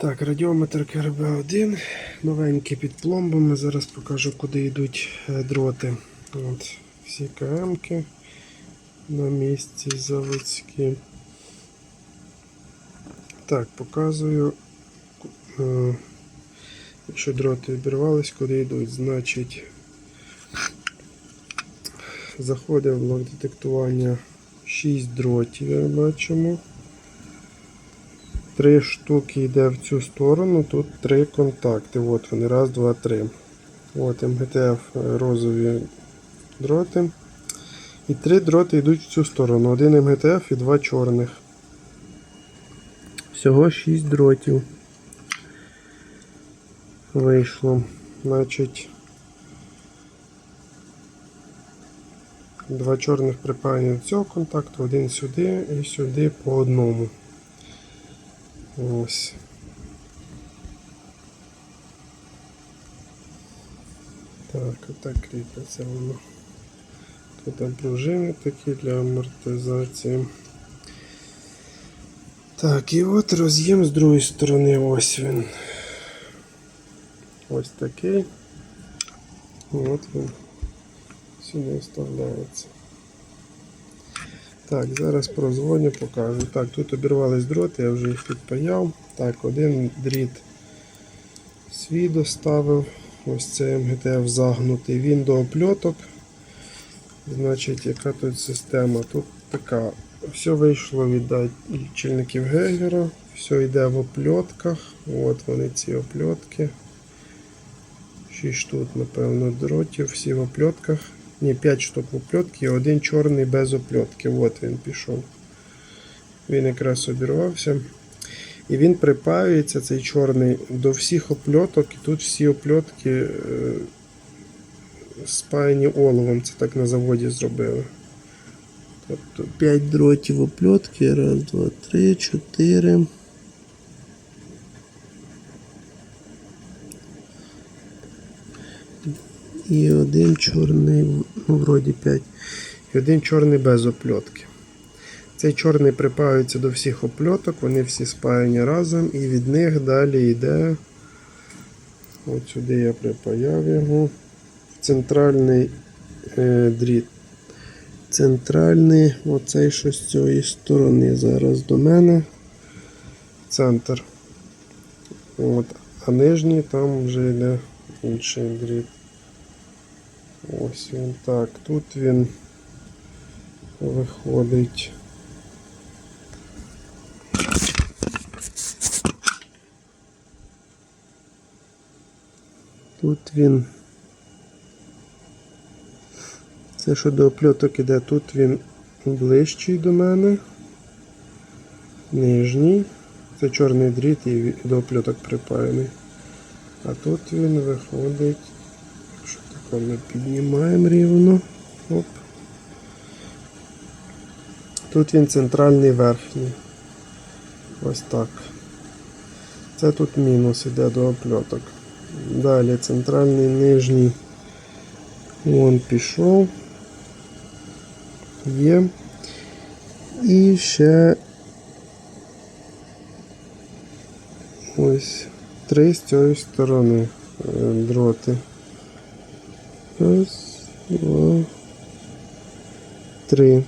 Так, радіометр КРБ-1, новенький під пломбами. Зараз покажу, куди йдуть е, дроти. От, всі КМки на місці заводські. Так, показую. е, Якщо дроти обірвались, куди йдуть, значить заходить в блок детектування 6 дротів, як бачимо. Три штуки йде в цю сторону, тут три контакти. От вони, раз, два, три. От МГТФ е, розові дроти. І три дроти йдуть в цю сторону. Один МГТФ і два чорних. Всього 6 дротів. Вийшло. Значить. Два чорних припаяні до цього контакту, один сюди і сюди по одному. Ось. Так, отак кріпиться воно. Тут пружини такі для амортизації. Так, і от роз'єм з другої сторони, ось він. Ось такий. От він сюди вставляється. Так, зараз прозвоню, покажу. Так, тут обірвались дроти, я вже їх підпаяв. Так, один дріт свій доставив. Ось цей МГТФ загнутий. Він до опльоток. Значить, яка тут система? Тут така. Все вийшло від лічильників Гейгера. Все йде в опльотках. От вони ці опльотки. 6 штук, напевно, дротів, всі в опльотках. Ні, 5 штук в опльотки і один чорний без опльотки. От він пішов. Він якраз обірвався. І він припаюється, цей чорний, до всіх опльоток. І тут всі опльотки е, спаяні оловом. Це так на заводі зробили. Тобто 5 дротів опльотки. Раз, два, три, чотири. І один чорний, ну, вроді 5. І один чорний без опльотки. Цей чорний припаюється до всіх опльоток, вони всі спаяні разом, і від них далі йде. От сюди я припаяв його. Центральний е, дріт. Центральний, оцей що з цієї сторони зараз до мене. Центр. От. А нижній там вже йде інший дріт. Ось він так. Тут він виходить. Тут він. Це що до опльоток іде, тут він ближчий до мене. Нижній. Це чорний дріт і до опльоток припаяний. А тут він виходить. Ми піднімаємо рівно. Оп. Тут він центральний верхній. Ось так. Це тут мінус іде до опльоток. Далі центральний нижній. Вон пішов. Є. І ще ось три з цієї сторони е, дроти. Раз, два, три.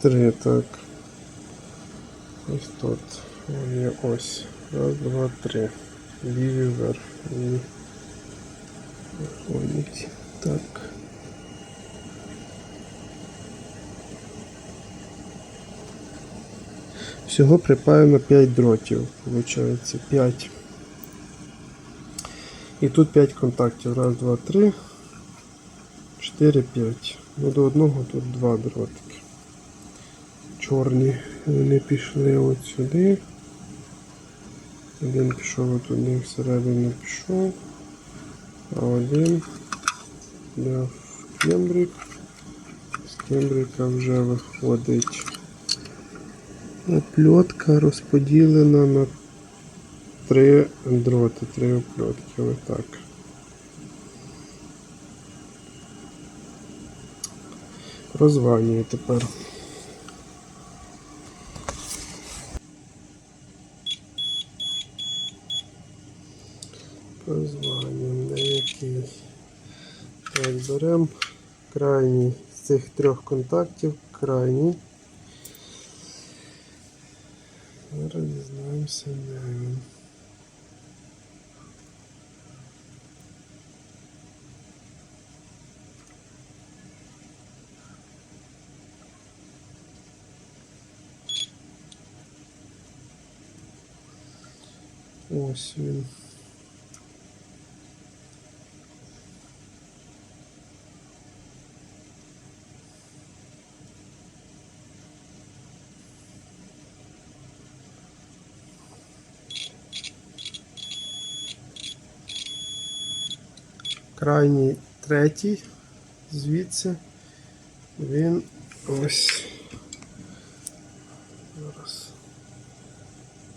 Три, так. Ось тут. Вони ось. Раз, два, три. Ліві вверх. І виходять. Так. Всього припаяно 5 дротів, виходить 5. І тут 5 контактів. Раз, два, три, 4, 5. Ну до одного тут два дротики. Чорні вони пішли от сюди. Один пішов отуди всередину пішов. А один йде в кембрик. З кембрика вже виходить. Опльотка розподілена на три дроти, три укльотки ось так. Розванюю тепер. Розванюємо деякий. Так, беремо крайній з цих трьох контактів, крайній. Зараз дізнаємося, де він. Ось він. Крайній третій, звідси він ось. Зараз.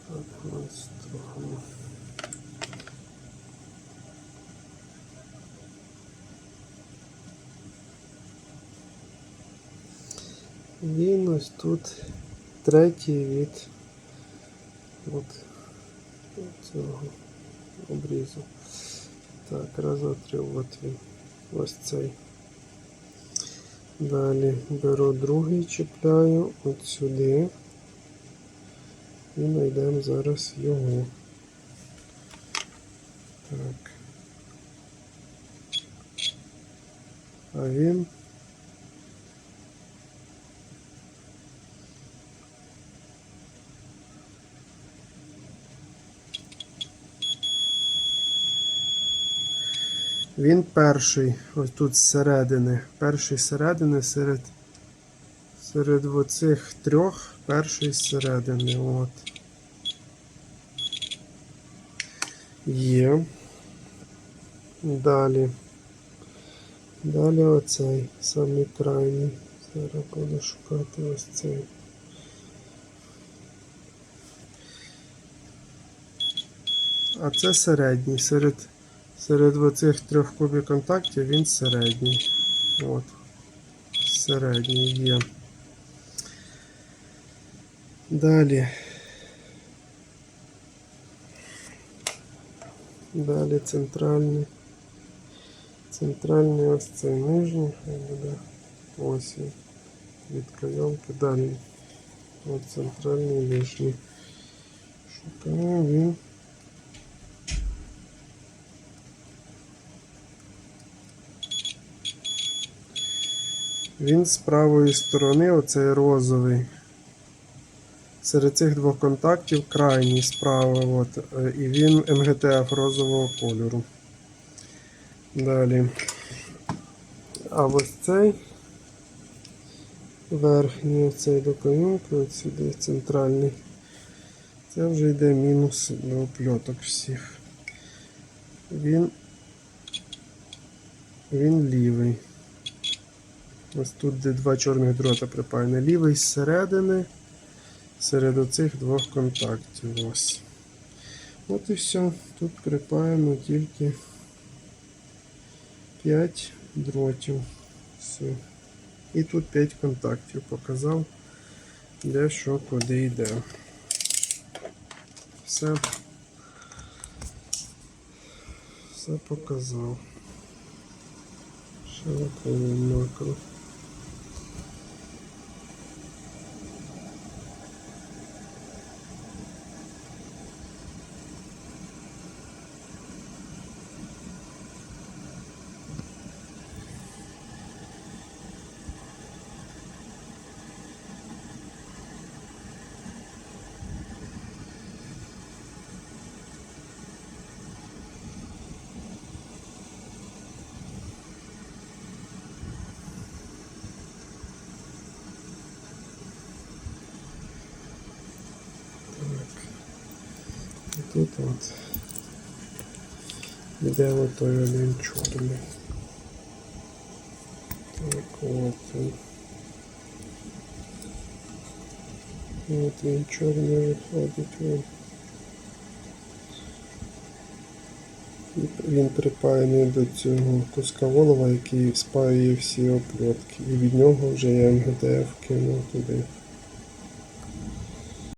Так, ось трохи. Він ось тут третій від от цього обрізу. Так, раз, три, от він. Ось цей. Далі беру другий, чіпляю от сюди. І знайдемо зараз його. Так. А він. Він перший, ось тут зсередини. Перший зсередини серед, серед оцих трьох, перший зсередини. От. Є. Далі. Далі оцей, самий крайній. Зараз буду шукати ось цей. А це середній. Серед, серед оцих трьох кубів контактів він середній. От. Середній є. Далі. Далі центральний. Центральний ось цей нижній, хай буде. Ось. Від кайомки далі. От центральний нижній. Шукаємо він. Він з правої сторони, оцей розовий. Серед цих двох контактів крайній справа, от, е, і він МГТФ розового кольору. Далі. А ось цей верхній, цей до каюнки, сюди центральний. Це вже йде мінус до опльоток всіх. Він, він лівий. Ось тут де два чорних дрота припаяні. Лівий зсередини серед оцих двох контактів. Ось. От і все. Тут припаяно тільки 5 дротів. Все. І тут 5 контактів показав, де що куди йде. Все. Все показав. Широковий макро. Так. І тут от іде той один чорний. Так от. От він чорний виходить. Він. Припаяний до цього куска волова, який спаює всі опльотки. І від нього вже я МГТФ кинув туди.